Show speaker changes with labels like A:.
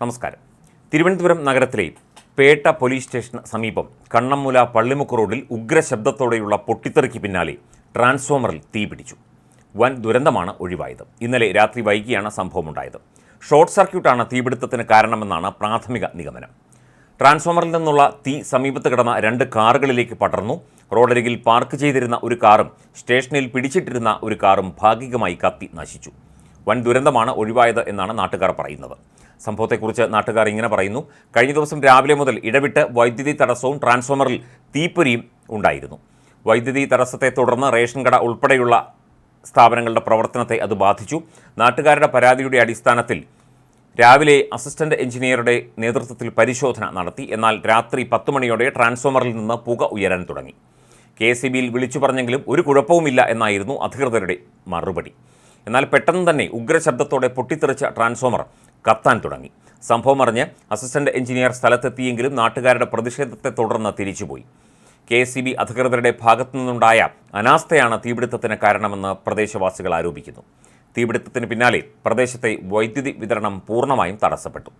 A: നമസ്കാരം. തിരുവനന്തപുരം നഗരത്തിലെ പേട്ട പോലീസ് സ്റ്റേഷന് സമീപം കണ്ണമ്മൂല പള്ളിമുക്ക് റോഡിൽ ഉഗ്രശബ്ദത്തോടെയുള്ള പൊട്ടിത്തെറിക്ക് പിന്നാലെ ട്രാൻസ്ഫോമറിൽ തീപിടിച്ചു വൻ ദുരന്തമാണ് ഒഴിവായത്. ഇന്നലെ രാത്രി വൈകിയാണ് സംഭവമുണ്ടായത്. ഷോർട്ട് സർക്യൂട്ടാണ് തീപിടുത്തത്തിന് കാരണമെന്നാണ് പ്രാഥമിക നിഗമനം. ട്രാൻസ്ഫോമറിൽ നിന്നുള്ള തീ സമീപത്ത് കിടന്ന രണ്ട് കാറുകളിലേക്ക് പടർന്നു. റോഡരികിൽ പാർക്ക് ചെയ്തിരുന്ന ഒരു കാറും സ്റ്റേഷനിൽ പിടിച്ചിട്ടിരുന്ന ഒരു കാറും ഭാഗികമായി കത്തി നശിച്ചു. വൻ ദുരന്തമാണ് ഒഴിവായത് എന്നാണ് നാട്ടുകാർ പറയുന്നത്. സംഭവത്തെക്കുറിച്ച് നാട്ടുകാർ ഇങ്ങനെ പറയുന്നു. കഴിഞ്ഞ ദിവസം രാവിലെ മുതൽ ഇടവിട്ട് വൈദ്യുതി തടസ്സവും ട്രാൻസ്ഫോമറിൽ തീപ്പൊരിയും ഉണ്ടായിരുന്നു. വൈദ്യുതി തടസ്സത്തെ തുടർന്ന് റേഷൻ കട ഉൾപ്പെടെയുള്ള സ്ഥാപനങ്ങളുടെ പ്രവർത്തനത്തെ അത് ബാധിച്ചു. നാട്ടുകാരുടെ പരാതിയുടെ അടിസ്ഥാനത്തിൽ രാവിലെ അസിസ്റ്റന്റ് എഞ്ചിനീയറുടെ നേതൃത്വത്തിൽ പരിശോധന നടത്തി. എന്നാൽ രാത്രി പത്ത് മണിയോടെ ട്രാൻസ്ഫോമറിൽ നിന്ന് പുക ഉയരാൻ തുടങ്ങി. കെ സി ബിയിൽ വിളിച്ചു പറഞ്ഞെങ്കിലും ഒരു കുഴപ്പവുമില്ല എന്നായിരുന്നു അധികൃതരുടെ മറുപടി. എന്നാൽ പെട്ടെന്ന് തന്നെ ഉഗ്രശബ്ദത്തോടെ പൊട്ടിത്തെറിച്ച ട്രാൻസ്ഫോമർ കത്താൻ തുടങ്ങി. സംഭവം അറിഞ്ഞ് അസിസ്റ്റന്റ് എഞ്ചിനീയർ സ്ഥലത്തെത്തിയെങ്കിലും നാട്ടുകാരുടെ പ്രതിഷേധത്തെ തുടർന്ന് തിരിച്ചുപോയി. കെ എസ് സി ബി അധികൃതരുടെ ഭാഗത്തുനിന്നുണ്ടായ അനാസ്ഥയാണ് തീപിടുത്തത്തിന് കാരണമെന്ന് പ്രദേശവാസികൾ ആരോപിക്കുന്നു. തീപിടുത്തത്തിന് പിന്നാലെ പ്രദേശത്തെ വൈദ്യുതി വിതരണം പൂർണമായും തടസ്സപ്പെട്ടു.